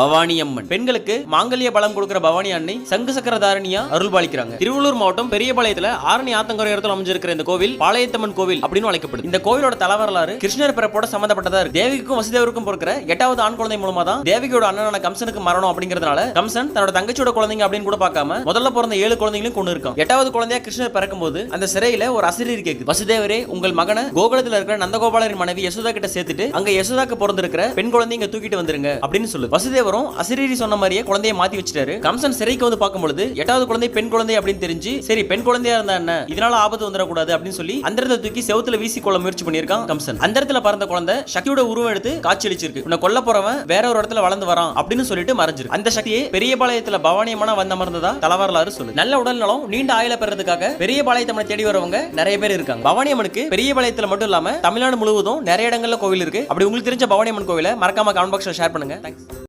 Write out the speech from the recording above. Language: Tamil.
பவானி அம்மன். பெண்களுக்கு மாங்கல்ய பலம் கொடுக்கிற பவானி அன்னை சங்கு சக்கரதாரணியா அருள் பாலிக்கிறாங்க திருவள்ளூர் மாவட்டம் பெரியபாளையத்துல ஆரணி ஆத்தங்கரையத்தில் அமைஞ்சிருக்கிற இந்த கோவில் பாளையத்தம்மன் கோவில் அப்படின்னு அழைக்கப்படுது. இந்த கோவிலோட தலைவரலாறு கிருஷ்ணர் பிறப்போட சம்பந்தப்பட்டதா இருக்கு. தேவிக்கும் வசுதேவருக்கும் பிறக்கிற எட்டாவது ஆண் குழந்தை மூலமா தான் தேவியோட அண்ணனான கம்சனுக்கு மரணம் அப்படிங்கிறதுனால கம்சன் தன்னோட தங்கச்சியோட குழந்தைங்க அப்படின்னு கூட பார்க்காம முதல்ல பிறந்த ஏழு குழந்தைகளையும் கொண்டு இருக்கும் எட்டாவது குழந்தையா கிருஷ்ணர் பிறக்கும் போது அந்த சிறையில ஒரு அசிரியர் கேக்கு வசுதேவரே உங்கள் மகனை கோகுலத்தில் இருக்கிற நந்தகோபாலரின் மனைவி யசோதா கிட்ட சேர்த்துட்டு அங்க யசோதாக்கு பிறந்திருக்கிற பெண் குழந்தைங்க தூக்கிட்டு வந்துருங்க அப்படின்னு சொல்லு வரும். அசிரீரி சொன்ன மாதிரியே குழந்தைய மாத்தி வச்சிட்டாரு. கம்சன் சிறைக்கு வந்து பார்க்கும்பொழுது எட்டாவது குழந்தை பெண் குழந்தை அப்படின்னு தெரிஞ்சு சரி பெண் குழந்தையா இருந்தா என்ன? இதனால ஆபத்து வந்துடக்கூடாது அப்படின்னு சொல்லி அந்த தூக்கி செவுத்துல வீசி கொள்ள முயற்சி பண்ணிருக்கான் கம்சன். அந்த இடத்துல பறந்த குழந்தை சக்தியோட உருவம் எடுத்து காட்சியளிச்சிருக்கு. உன்னை கொல்ல போறவன் வேற ஒரு இடத்துல வளர்ந்து வரான் அப்படின்னு சொல்லிட்டு மறைஞ்சிருக்கு. அந்த சக்தியை பெரிய பாளையத்துல பவானியமான வந்த மறந்ததா தலவரலாறு சொல்லு நல்ல உடல் நலம் நீண்ட ஆயுள பெறதுக்காக பெரிய பாளையத்தம்மனை தேடி வரவங்க நிறைய பேர் இருக்காங்க. பவானியம்மனுக்கு பெரிய பாளையத்துல மட்டும் இல்லாம தமிழ்நாடு முழுவதும் நிறைய இடங்கள்ல கோவில் இருக்கு. அப்படி உங்களுக்கு தெரிஞ்ச பவானியம்மன் கோவில மறக்காம கமெண்ட் பாக்ஸ்ல ஷேர் பண்ணுங்க. தேங்க்ஸ்